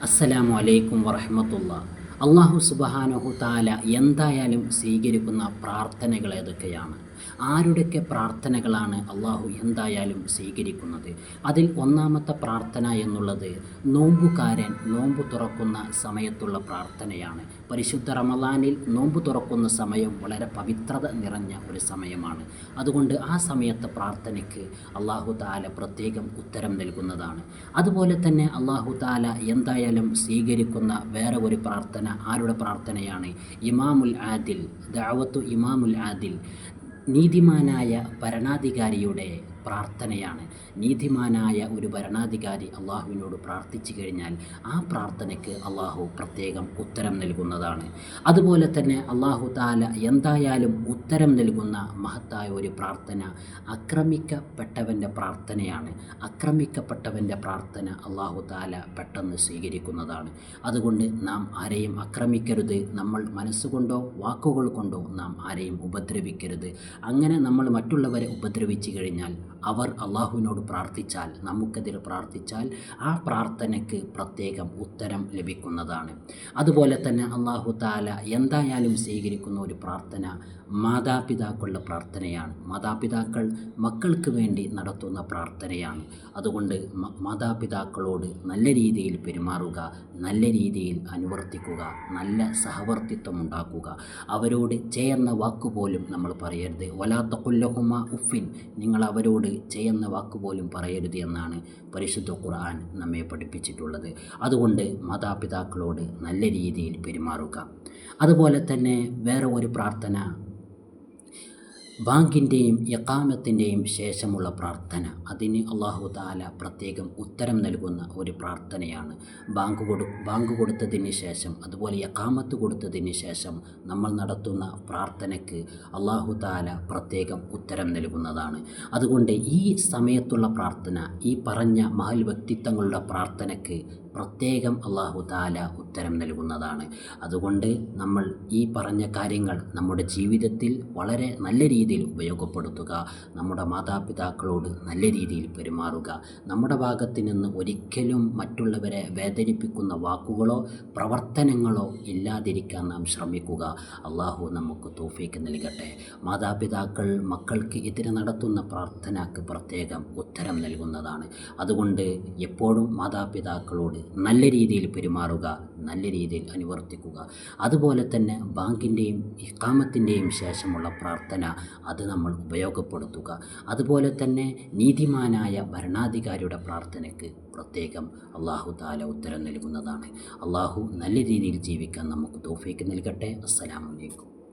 അസ്സലാമു അലൈക്കും വറഹമത്തുള്ള. അള്ളാഹു സുബഹാനഹു താല എന്തായാലും സ്വീകരിക്കുന്ന പ്രാർത്ഥനകൾ ഏതൊക്കെയാണ്? ആരുടെയൊക്കെ പ്രാർത്ഥനകളാണ് അള്ളാഹു എന്തായാലും സ്വീകരിക്കുന്നത്? അതിൽ ഒന്നാമത്തെ പ്രാർത്ഥന എന്നുള്ളത് നോമ്പുകാരൻ നോമ്പ് തുറക്കുന്ന സമയത്തുള്ള പ്രാർത്ഥനയാണ്. പരിശുദ്ധ റമദാനിൽ നോമ്പ് തുറക്കുന്ന സമയം വളരെ പവിത്രത നിറഞ്ഞ ഒരു സമയമാണ്. അതുകൊണ്ട് ആ സമയത്തെ പ്രാർത്ഥനയ്ക്ക് അള്ളാഹു താല പ്രത്യേകം ഉത്തരം നൽകുന്നതാണ്. അതുപോലെ തന്നെ അള്ളാഹു താല എന്തായാലും സ്വീകരിക്കുന്ന വേറെ ഒരു പ്രാർത്ഥന ആരുടെ പ്രാർത്ഥനയാണ്? ഇമാമുൽ ആദിൽ ദാവത്തു ഇമാമുൽ ആദിൽ. നീതിമാനായ ഭരണാധികാരിയുടെ പ്രാർത്ഥനയാണ്. നീതിമാനായ ഒരു ഭരണാധികാരി അള്ളാഹുവിനോട് പ്രാർത്ഥിച്ചു കഴിഞ്ഞാൽ ആ പ്രാർത്ഥനയ്ക്ക് അള്ളാഹു പ്രത്യേകം ഉത്തരം നൽകുന്നതാണ്. അതുപോലെ തന്നെ അള്ളാഹു താല എന്തായാലും ഉത്തരം നൽകുന്ന മഹത്തായ ഒരു പ്രാർത്ഥന അക്രമിക്കപ്പെട്ടവന്റെ പ്രാർത്ഥനയാണ്. അക്രമിക്കപ്പെട്ടവന്റെ പ്രാർത്ഥന അള്ളാഹു താല പെട്ടെന്ന് സ്വീകരിക്കുന്നതാണ്. അതുകൊണ്ട് നാം ആരെയും അക്രമിക്കരുത്. നമ്മൾ മനസ്സുകൊണ്ടോ വാക്കുകൾ കൊണ്ടോ നാം ആരെയും ഉപദ്രവിക്കരുത്. അങ്ങനെ നമ്മൾ മറ്റുള്ളവരെ ഉപദ്രവിച്ചു കഴിഞ്ഞാൽ അവർ അള്ളാഹുവിനോട് പ്രാർത്ഥിച്ചാൽ നമുക്കെതിരെ പ്രാർത്ഥിച്ചാൽ ആ പ്രാർത്ഥനയ്ക്ക് പ്രത്യേകം ഉത്തരം ലഭിക്കുന്നതാണ്. അതുപോലെ തന്നെ അള്ളാഹു താല എന്തായാലും സ്വീകരിക്കുന്ന ഒരു പ്രാർത്ഥന മാതാപിതാക്കളുടെ പ്രാർത്ഥനയാണ്. മാതാപിതാക്കൾ മക്കൾക്ക് വേണ്ടി നടത്തുന്ന പ്രാർത്ഥനയാണ്. അതുകൊണ്ട് മാതാപിതാക്കളോട് നല്ല രീതിയിൽ പെരുമാറുക നല്ല രീതിയിൽ അനുവർത്തിക്കുക നല്ല സഹവർത്തിത്വം ഉണ്ടാക്കുക. അവരോട് ചേർന്ന വാക്കുപോലും നമ്മൾ പറയരുത്. വലാത്ത കൊല്ലഹുമ ഉഫിൻ നിങ്ങൾ അവരോട് ചെയ്യുന്ന വാക്കുപോലും പറയരുത് എന്നാണ് പരിശുദ്ധ ഖുർആൻ നമ്മെ പഠിപ്പിച്ചിട്ടുള്ളത്. അതുകൊണ്ട് മാതാപിതാക്കളോട് നല്ല രീതിയിൽ പെരുമാറുക. അതുപോലെ തന്നെ വേറെ ഒരു പ്രാർത്ഥന ബാങ്കിന്റെയും യക്കാമത്തിന്റെയും ശേഷമുള്ള പ്രാർത്ഥന. അതിന് അള്ളാഹു താല പ്രത്യേകം ഉത്തരം നൽകുന്ന ഒരു പ്രാർത്ഥനയാണ്. ബാങ്ക് കൊടു ബാങ്ക് കൊടുത്തതിന് ശേഷം അതുപോലെ യക്കാമത്ത് കൊടുത്തതിന് ശേഷം നമ്മൾ നടത്തുന്ന പ്രാർത്ഥനയ്ക്ക് അള്ളാഹു താല പ്രത്യേകം ഉത്തരം നൽകുന്നതാണ്. അതുകൊണ്ട് ഈ സമയത്തുള്ള പ്രാർത്ഥന ഈ പറഞ്ഞ മഹൽ വ്യക്തിത്വങ്ങളുടെ പ്രാർത്ഥനയ്ക്ക് പ്രത്യേകം അള്ളാഹു താല ഉത്തരം നൽകുന്നതാണ്. അതുകൊണ്ട് നമ്മൾ ഈ പറഞ്ഞ കാര്യങ്ങൾ നമ്മുടെ ജീവിതത്തിൽ വളരെ നല്ല രീതിയിൽ ഉപയോഗപ്പെടുത്തുക. നമ്മുടെ മാതാപിതാക്കളോട് നല്ല രീതിയിൽ പെരുമാറുക. നമ്മുടെ ഭാഗത്ത് നിന്ന് ഒരിക്കലും മറ്റുള്ളവരെ വേദനിപ്പിക്കുന്ന വാക്കുകളോ പ്രവർത്തനങ്ങളോ ഇല്ലാതിരിക്കാൻ നാം ശ്രമിക്കുക. അള്ളാഹു നമുക്ക് തോഫീക്ക് നൽകട്ടെ. മാതാപിതാക്കൾ മക്കൾക്ക് എതിരെ നടത്തുന്ന പ്രാർത്ഥനക്ക് പ്രത്യേകം ഉത്തരം നൽകുന്നതാണ്. അതുകൊണ്ട് എപ്പോഴും മാതാപിതാക്കളോട് നല്ല രീതിയിൽ പെരുമാറുക നല്ല രീതിയിൽ അനുവർത്തിക്കുക. അതുപോലെ തന്നെ ബാങ്കിന്റെയും ഇക്കാമത്തിന്റെയും ശേഷമുള്ള പ്രാർത്ഥന അത് നമ്മൾ ഉപയോഗപ്പെടുത്തുക. അതുപോലെ തന്നെ നീതിമാനായ ഭരണാധികാരിയുടെ പ്രാർത്ഥനയ്ക്ക് പ്രത്യേകം അള്ളാഹു താല ഉത്തരം നൽകുന്നതാണ്. അള്ളാഹു നല്ല രീതിയിൽ ജീവിക്കാൻ നമുക്ക് തോഫേക്ക് നൽകട്ടെ. അസ്സലാമലൈക്കും